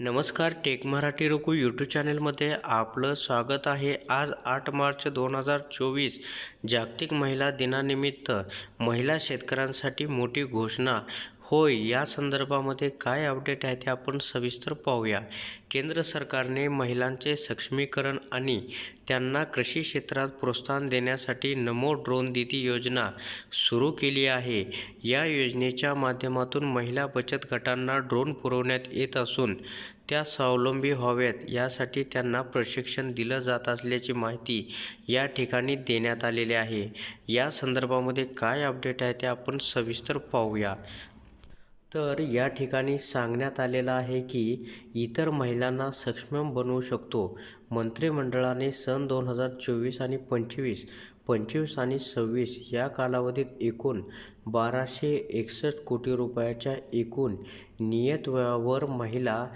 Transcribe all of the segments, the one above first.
नमस्कार टेक मराठी रुकू यूट्यूब चॅनलमध्ये आपलं स्वागत आहे. आज आठ मार्च दोन हजार चोवीस जागतिक महिला दिनानिमित्त महिला शेतकऱ्यांसाठी मोठी घोषणा. होय या संदर्भामध्ये काय अपडेट आहे ते आपण सविस्तर पाहूया. केंद्र सरकारने महिलांचे सक्षमीकरण आणि त्यांना कृषी क्षेत्रात प्रोत्साहन देण्यासाठी नमो ड्रोन दिदी योजना सुरू केली आहे. या योजनेच्या माध्यमातून महिला बचत गटांना ड्रोन पुरवण्यात येत असून त्या स्वावलंबी व्हाव्यात यासाठी त्यांना प्रशिक्षण दिलं जात असल्याची माहिती या ठिकाणी देण्यात आलेली आहे. या संदर्भामध्ये काय अपडेट आहे ते आपण सविस्तर पाहूया. तर या ठिकाणी सांगण्यात आलेलं आहे की इतर महिलांना सक्षम बनवू शकतो. मंत्रिमंडळाने सन दोन हजार चोवीस आणि पंचवीस पंचवीस आणि सव्वीस या कालावधीत एकूण बाराशे एकसष्ट कोटी रुपयाच्या एकूण नियतव्ययावर महिला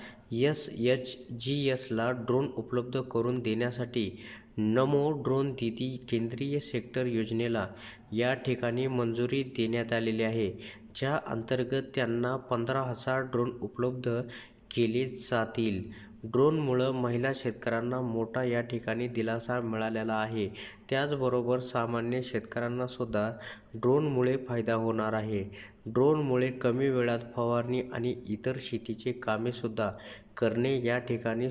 एस एच जी एसला ड्रोन उपलब्ध करून देण्यासाठी नमो ड्रोन दीदी केंद्रीय सेक्टर योजनेला या ठिकाणी मंजुरी देण्यात आलेली आहे ज्या अंतर्गत त्यांना पंधरा हजार ड्रोन उपलब्ध केले जातील. ड्रोनमुळं महिला शेतकऱ्यांना मोठा या ठिकाणी दिलासा मिळालेला आहे. त्याचबरोबर सामान्य शेतकऱ्यांनासुद्धा ड्रोनमुळे फायदा होणार आहे. ड्रोनमुळे कमी वेळात फवारणी आणि इतर शेतीचे कामेसुद्धा करणे या ठिकाणी